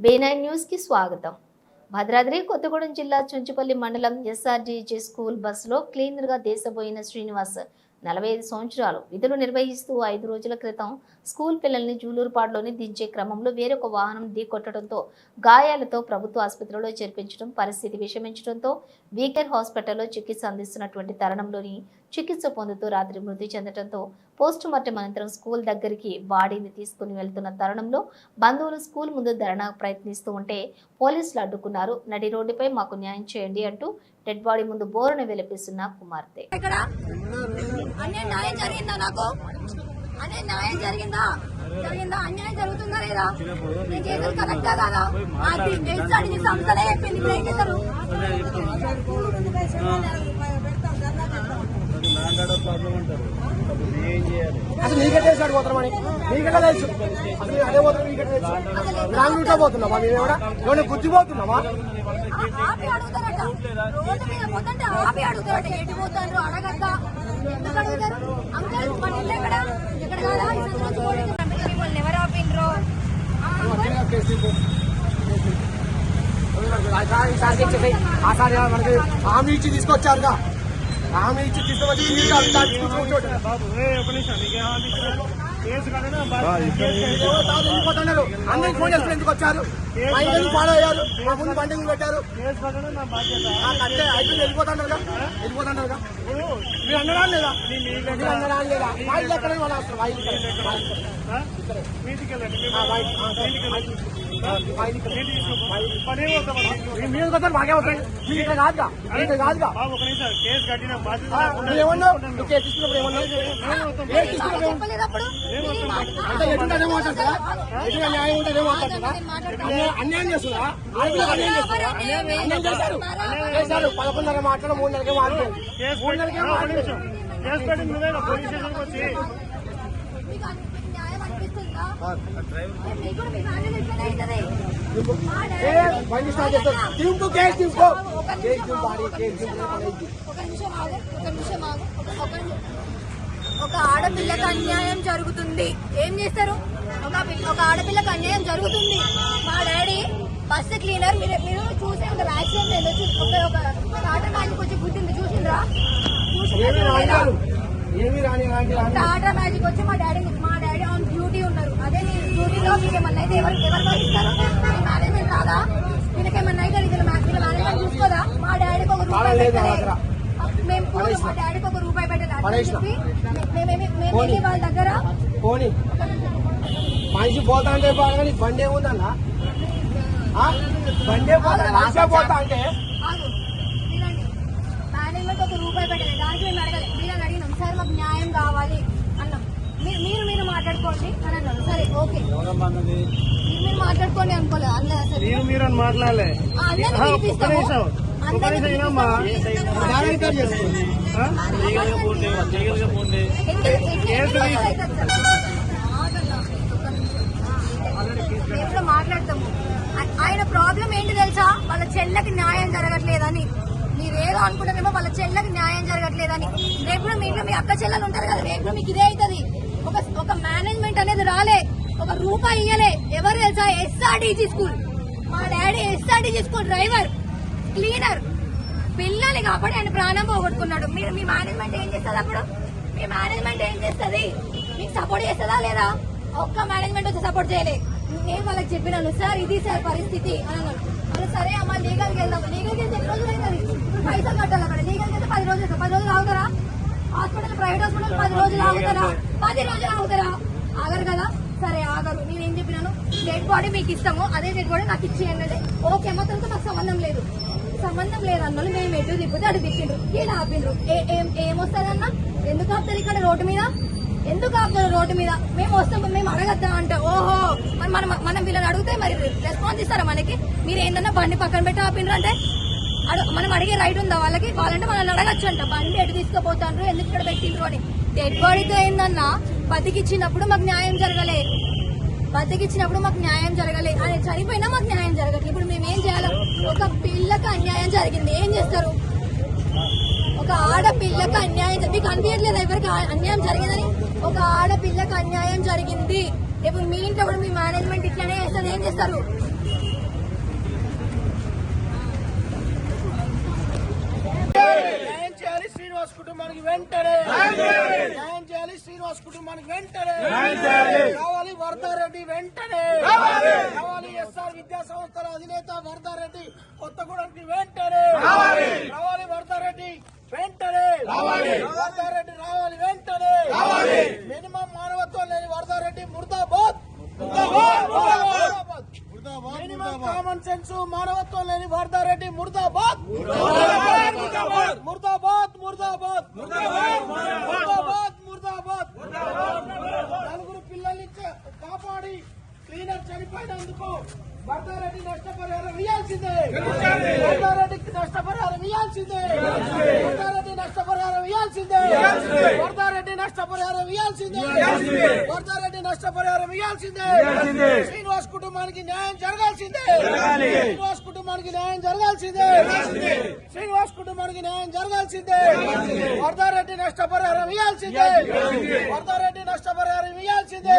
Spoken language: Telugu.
బేనైన్ న్యూస్కి స్వాగతం. భద్రాద్రి కొత్తగూడెం జిల్లా చుంచుపల్లి మండలం ఎస్ఆర్జీజే స్కూల్ బస్సులో క్లీనర్గా దేశపోయిన శ్రీనివాస్ నలభై ఐదు సంవత్సరాలు విధులు నిర్వహిస్తూ ఐదు రోజుల క్రితం స్కూల్ పిల్లల్ని జూలూరుపాడులోని దించే క్రమంలో వేరొక వాహనం ఢీకొట్టడంతో గాయాలతో ప్రభుత్వ ఆసుపత్రిలో చేర్పించడం పరిస్థితి విషమించడంతో వీకెర్ హాస్పిటల్లో చికిత్స అందిస్తున్నటువంటి తరుణంలోని చికిత్స పొందుతూ రాత్రి మృతి చెందడంతో పోస్ట్ మార్టం అనంతరం స్కూల్ దగ్గరికి బాడీని తీసుకుని వెళ్తున్న తరుణంలో బంధువులు స్కూల్ ముందు ధర్నా ప్రయత్నిస్తూ ఉంటే పోలీసులు అడ్డుకున్నారు. నడి రోడ్డుపై మాకు న్యాయం చేయండి అంటూ డెడ్ బాడీ ముందు బోరును విలపిస్తున్న కుమార్తె. ఇక్కడ అన్యాయం జరిగిందా నాకు? అన్యాయం జరుగుతుందా లేదా? నేను చేసేది కరెక్టా కాదా? అది సంస్థలే చెప్పింది. ప్రాబ్లం అంటారు చేయాలి అసలు నీకే తెలుసు అటు పోతున్నామని నీకెట్లా తెలుసు అసలు నేను అదే పోతున్నా నీకెట్లా తెలుసు రాంగ్ రూట్లో పోతున్నావా మేము ఎవడా గుర్తు ఎవరు ఆపిండ్రు ఆ, ఆసారి మనకి హామీ ఇచ్చి తీసుకొచ్చారుగా హామీ ఇచ్చి తీసుకొచ్చి. బాబు ఒక నిమిషం వెళ్ళిపోతున్నారు అందరికి ఫోన్ చేసుకుని ఎందుకు వచ్చారు? మా ఇంటికి ఫాలో అయ్యారు. మా ముందు బండి ఎందుకు పెట్టారు. కేసు కడనా నా బాధ్యత. ఆ కట్టే అయిపోయి వెళ్ళిపోతుంటారుగా వెళ్ళిపోతుంటారుగా మీరు లేదా? మీరు లేదా మా ఇల్లు ఎక్కడ? వాళ్ళు వస్తారు ఇక్కడ. మా ఇల్లు మీరు అవుతాయి మీరు ఇక్కడ కాదుగా ఇక్కడ కాదుగా కేసు కేసు అంటే న్యాయం అన్యాయం- అన్యాయం అన్యాయం చేశారు చేశారు పదకొండున్నర మాట్లాడ మూడు నెలకే మాట్లాడు మూడు నెలకే మాట్లాడు కేసు పెట్టి పోలీస్ స్టేషన్కి వచ్చి బండి స్టార్ట్ చేస్తావు తింపు కేసు తీసుకో. ఒక కేసు నిమిషం తింపు ఆగు, ఒక కేసు నిమిషం తింపు ఆగు. ఒక నిమిషం ఆగు, ఒక నిమిషం ఆగు. ఒక- ఒక నిమిషం. ఒక ఆడపిల్లకి అన్యాయం జరుగుతుంది. ఏం చేస్తారు? ఒక ఒక ఆడపిల్లకి అన్యాయం జరుగుతుంది. మా డాడీ బస్సు క్లీనర్ మీరు మీరు చూసే ఉంటారు యాక్సిడెంట్ ఒక ఒక టాటా మ్యాజిక్ వచ్చి గుద్దింది చూసిండ్రా? చూసిండ్రా టాటా మ్యాజిక్ వచ్చి మా డాడీ మా డాడీ అదే నేను డ్యూటీలో మీకు ఏమన్నా అయితే ఎవరు ఎవరు భరిస్తారు మీ మేనేజ్మెంట్ రాదా? వీళ్ళకి ఏమన్నా అయితే వీళ్ళ మేనేజ్మెంట్ చూసుకోదా? మా డాడీకి ఒక రూపాయి లేదు నా పెట్టలే దగ్గర. మేము కూడా మా డాడీకి ఒక రూపాయి పెట్టలేదు అని. చెప్పి మేమేమి మేమేమి పోనీ. వాళ్ళ దగ్గర? పోనీ. మనిషి పోతా అంటే బాగా బండి ఏముందన్నా? బండే పోతా అంటే. మేనేజ్మెంట్ ఒక రూపాయి పెట్టలేదు దానికి మేము అడగలేదు వీళ్ళని అడిగినాం సార్ మాకు న్యాయం కావాలి అన్నాం మీరు మీరు మీరు మాట్లాడుకోండి. అని అన్నారు సరే ఓకే. ఎవరమ్మా అన్నది మీరు మీరు మాట్లాడుకోండి అనుకోలేదు అనలేదు అసలు మీరు మీరు అని మాట్లాడలే. అందరినీ పిలిపిస్తాము. అందరినీ పిలిపిస్తాము. లీగల్గా పోండి లీగల్గా పోండి మాట్లాడతాము. ఆ- ఆయన ప్రాబ్లం ఏంటి తెలుసా? వాళ్ళ చెల్లెకి న్యాయం జరగట్లేదని. మీరేదో అనుకుంటారేమో వాళ్ళ చెల్లెకి న్యాయం జరగట్లేదని. రేపు కూడా మీ ఇంట్లో మీ అక్క చెల్లెలు ఉంటారు కదా రేపు కూడా మీకు ఇదే అవుతుంది. ఒక ఒక మేనేజ్మెంట్ అనేది రాలే. ఒక రూపాయి ఇయ్యలే. ఎవరు తెలుసా? ఎస్ఆర్డీజీ స్కూల్ మా daddy SRDG school driver cleaner పిల్లల్ని కాబట్టి ఆయన ప్రాణం పోగొట్టుకున్నాడు. మీరు మీ మేనేజ్మెంట్ ఏం చేస్తుంది అప్పుడు? మీ మేనేజ్మెంట్ ఏం చేస్తుంది? మీకు సపోర్ట్ చేస్తుందా లేదా? ఒక్క మేనేజ్మెంట్ వచ్చి సపోర్ట్ చేయలే. నేను వాళ్ళకి చెప్పినాను సార్ ఇది సార్ పరిస్థితి అని అన్నాను సరే అమ్మ లీగల్కి వెళ్దాం. లీగల్కి వెళ్తే ఎన్ని రోజులు అవుతుంది పైసలు కట్టాలి అక్కడ లీగల్కి వెళ్తే పది రోజులు అవుతుంది. పది రోజులు అవుతారా హాస్పిటల్ ప్రైవేట్ హాస్పిటల్ పది రోజులు ఆగుతారా? పది రోజులు ఆగుతారా? ఆగరు కదా? సరే ఆగరు. నేను ఏం చెప్పినాను? డెడ్ బాడీ మీకు ఇస్తాము. అదే డెడ్ బాడీ నాకు ఇచ్చేయండి. ఓకే మొత్తంతో మాకు సంబంధం లేదు. సంబంధం లేదు మేము ఎటు తిప్పితే అటు తిప్పిండ్రు. ఇలా ఆపిండ్రు. ఏ- ఏం ఏమొస్తుందన్న ఎందుకు ఆపుతారు ఇక్కడ రోడ్డు మీద? ఎందుకు ఆపుతారు రోడ్డు మీద? మేము వస్తాం మేము అడగద్దా అంటే. ఓహో మరి మనం మనం వీళ్ళని అడిగితే మరి రెస్పాన్స్ ఇస్తారా మనకి? మీరు ఏంటన్నా బండి పక్కన పెట్టి ఆపిండ్రు అంటే మనం అడిగే రైట్ ఉందా వాళ్ళకి? వాళ్ళంటే మనల్ని అడగచ్చు అంట బండి ఎటు తీసుకుపోతాను ఎందుకు ఇక్కడ పెట్టిండ్రు అని. డెడ్ బాడీతో ఏందన్నా? బతికిచ్చినప్పుడు మాకు న్యాయం జరగలే. బతికిచ్చినప్పుడు మాకు న్యాయం జరగలే. అని చనిపోయినా మాకు న్యాయం జరగట్లేదు ఇప్పుడు మేము ఏం చేయాలి? ఒక పిల్లకి అన్యాయం జరిగింది. ఏం చేస్తారు? ఒక ఆడపిల్లకు అన్యాయం మీకు అనిపించట్లేదు ఎవరికి అన్యాయం జరిగిందని? ఒక ఆడపిల్లకు అన్యాయం జరిగింది. ఇప్పుడు మీ ఇంట్లో కూడా మీ మేనేజ్మెంట్ ఇట్లానే చేస్తారు. ఏం చేస్తారు శ్రీనివాస్ కుటుంబానికి వెంటనే న్యాయం చేయాలి. శ్రీనివాస్ కుటుంబానికి వెంటనే కావాలి వరదారెడ్డి వెంటనే కావాలి. ఎస్ఆర్ విద్యా సంస్థల అధినేత వరదారెడ్డి కొత్తగూడెంకి వెంటనే రావాలి వరదారెడ్డి వెంటనే వరదారెడ్డి రావాలి వెంటనే మినిమం మానవత్వం లేని వరదారెడ్డి ముర్దాబాద్. మినిమం కామన్ సెన్స్ మానవత్వం లేని వరదారెడ్డి ముర్దాబాద్ ముర్దాబాద్ ముర్దాబాద్ ముర్దాబాద్ నలుగురు పిల్లల్ని చ- కాపాడి క్లీనర్ చనిపోయినందుకు వరదారెడ్డి నష్టపరిహారం ఇవ్వాల్సిందే. వరదారెడ్డికి నష్టపరిహారం ఇవ్వాల్సిందే. వరదారెడ్డి నష్టపరిహారం ఇవ్వాల్సిందే. వరదారెడ్డి నష్టపరిహారం ఇవ్వాల్సిందే. వరదారెడ్డి నష్టపరిహారం ఇవ్వాల్సిందే. శ్రీనివాస్ కుటుంబానికి న్యాయం జరగాల్సిందే. శ్రీనివాస్ కుటుంబానికి న్యాయం జరగాల్సిందే. శ్రీనివాస్ కుటుంబానికి న్యాయం జరగాల్సిందే. వరదారెడ్డి నష్టపరిహారం ఇవ్వాల్సిందే. వరదారెడ్డి నష్టపరిహారం ఇవ్వాల్సిందే.